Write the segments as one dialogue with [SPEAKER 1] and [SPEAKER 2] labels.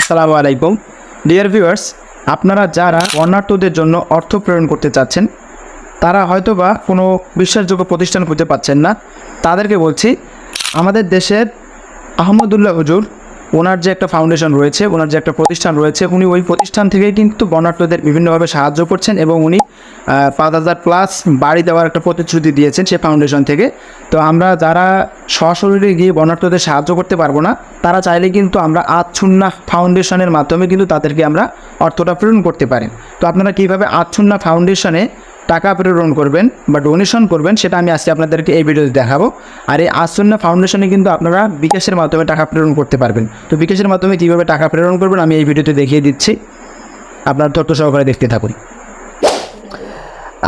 [SPEAKER 1] আসসালামু আলাইকুম। Dear viewers আপনারা যারা বর্ণার্থদের জন্য অর্থ প্রেরণ করতে চাচ্ছেন, তারা হয়তো বা কোনো বিশ্বাসযোগ্য প্রতিষ্ঠান খুঁজে পাচ্ছেন না। তাদেরকে বলছি, আমাদের দেশের আহমদুল্লাহ হুজুর, ওনার যে একটা ফাউন্ডেশন রয়েছে, ওনার যে একটা প্রতিষ্ঠান রয়েছে, উনি ওই প্রতিষ্ঠান থেকেই কিন্তু বর্ণাঢ্যদের বিভিন্নভাবে সাহায্য করছেন এবং উনি পাঁচ হাজার প্লাস বাড়ি দেওয়ার একটা প্রতিশ্রুতি দিয়েছেন সে ফাউন্ডেশন থেকে। তো আমরা যারা সশরীরে গিয়ে বর্ণাঢ্যদের সাহায্য করতে পারব না, তারা চাইলে কিন্তু আমরা আতছুন্না ফাউন্ডেশনের মাধ্যমে কিন্তু তাদেরকে আমরা অর্থটা প্রেরণ করতে পারি। তো আপনারা কীভাবে আতছুন্না ফাউন্ডেশনে টাকা প্রেরণ করবেন বা ডোনেশন করবেন, সেটা আমি আজকে আপনাদেরকে এই ভিডিওতে দেখাবো। আর এই আসন্না ফাউন্ডেশনে কিন্তু আপনারা বিকাশের মাধ্যমে টাকা প্রেরণ করতে পারবেন। তো বিকাশের মাধ্যমে কীভাবে টাকা প্রেরণ করবেন, আমি এই ভিডিওতে দেখিয়ে দিচ্ছি। আপনার তথ্য সহকারে দেখতে থাকুন।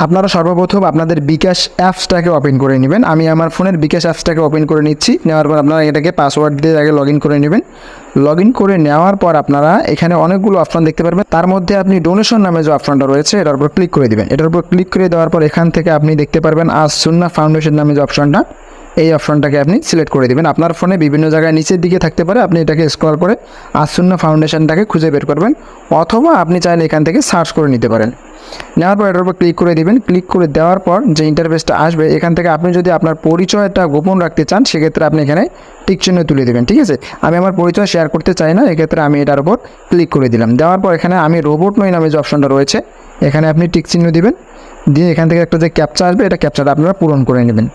[SPEAKER 1] আপনারা সর্বপ্রথম আপনাদের বিকাশ অ্যাপসটাকে ওপেন করে নেবেন। আমি আমার ফোনের বিকাশ অ্যাপসটাকে ওপেন করে নিচ্ছি। নেওয়ার পর আপনারা এটাকে পাসওয়ার্ড দিয়ে আগে লগ করে নেবেন। লগ করে নেওয়ার পর আপনারা এখানে অনেকগুলো অপশন দেখতে পারবেন। তার মধ্যে আপনি ডোনেশন নামে যে অপশনটা রয়েছে, এটার উপর ক্লিক করে দিবেন। এটার উপর ক্লিক করে দেওয়ার পর এখান থেকে আপনি দেখতে পারবেন আজ সুন্না ফাউন্ডেশন নামে যে অপশনটা এই অপশনটাকে আপনি সিলেক্ট করে দিবেন। আপনার ফোনে বিভিন্ন জায়গায় নিচের দিকে থাকতে পারে, আপনি এটাকে স্ক্রল করে আসুন্না ফাউন্ডেশনটাকে খুঁজে বের করবেন। অথবা আপনি চাইলে এখান থেকে সার্চ করে নিতে পারেন। নেওয়ার পর এটার উপর ক্লিক করে দেবেন। ক্লিক করে দেওয়ার পর যে ইন্টারফেসটা আসবে, এখান থেকে আপনি যদি আপনার পরিচয়টা গোপন রাখতে চান, সেক্ষেত্রে আপনি এখানে টিক চিহ্ন তুলে দেবেন, ঠিক আছে? আমি আমার পরিচয় শেয়ার করতে চাই না, এক্ষেত্রে আমি এটার উপর ক্লিক করে দিলাম। দেওয়ার পর এখানে আমি রোবট নই নামে যে অপশনটা রয়েছে, এখানে আপনি টিক চিহ্ন দিবেন। দিয়ে এখান থেকে একটা যে ক্যাপচা আসবে, এটা ক্যাপচাটা আপনারা পূরণ করে নেবেন।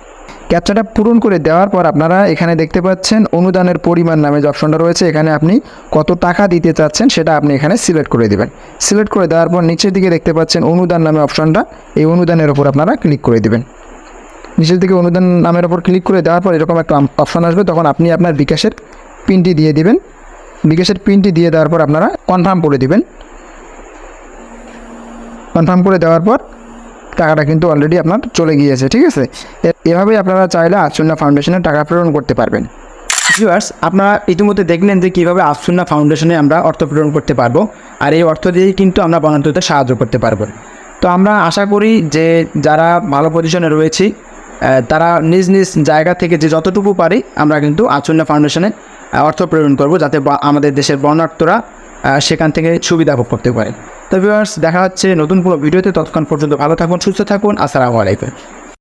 [SPEAKER 1] ক্যাপচাটা পূরণ করে দেওয়ার পর আপনারা এখানে দেখতে পাচ্ছেন অনুদানের পরিমাণ নামে যে অপশনটা রয়েছে, এখানে আপনি কত টাকা দিতে চাচ্ছেন সেটা আপনি এখানে সিলেক্ট করে দেবেন। সিলেক্ট করে দেওয়ার পর নিচের দিকে দেখতে পাচ্ছেন অনুদান নামে অপশনটা, এই অনুদানের ওপর আপনারা ক্লিক করে দেবেন। নিচের দিকে অনুদান নামের ওপর ক্লিক করে দেওয়ার পর এরকম একটা অপশন আসবে, তখন আপনি আপনার বিকাশের পিনটি দিয়ে দিবেন। বিকাশের পিনটি দিয়ে দেওয়ার পর আপনারা কনফার্ম করে দিবেন। কনফার্ম করে দেওয়ার পর টাকাটা কিন্তু অলরেডি আপনার চলে গিয়েছে, ঠিক আছে? এভাবেই আপনারা চাইলে আচুন্না ফাউন্ডেশনে টাকা প্রেরণ করতে পারবেন। ভিউয়ার্স আপনারা ইতিমধ্যে দেখলেন যে কীভাবে আফসুন্না ফাউন্ডেশনে আমরা অর্থ প্রেরণ করতে পারব, আর এই অর্থ দিয়েই কিন্তু আমরা বনান্ততে সাহায্য করতে পারব। তো আমরা আশা করি যে যারা ভালো পজিশনে রয়েছি তারা নিজ নিজ জায়গা থেকে যে যতটুকু পারি আমরা কিন্তু আচুন্না ফাউন্ডেশনে অর্থ প্রেরণ করব, যাতে আমাদের দেশের বর্ণার্থরা সেখান থেকে সুবিধা ভোগ করতে পারে। তো ভিউয়ার্স, দেখা হচ্ছে নতুন কোনো ভিডিওতে। ততক্ষণ পর্যন্ত ভালো থাকুন, সুস্থ থাকুন। আসসালামু আলাইকুম।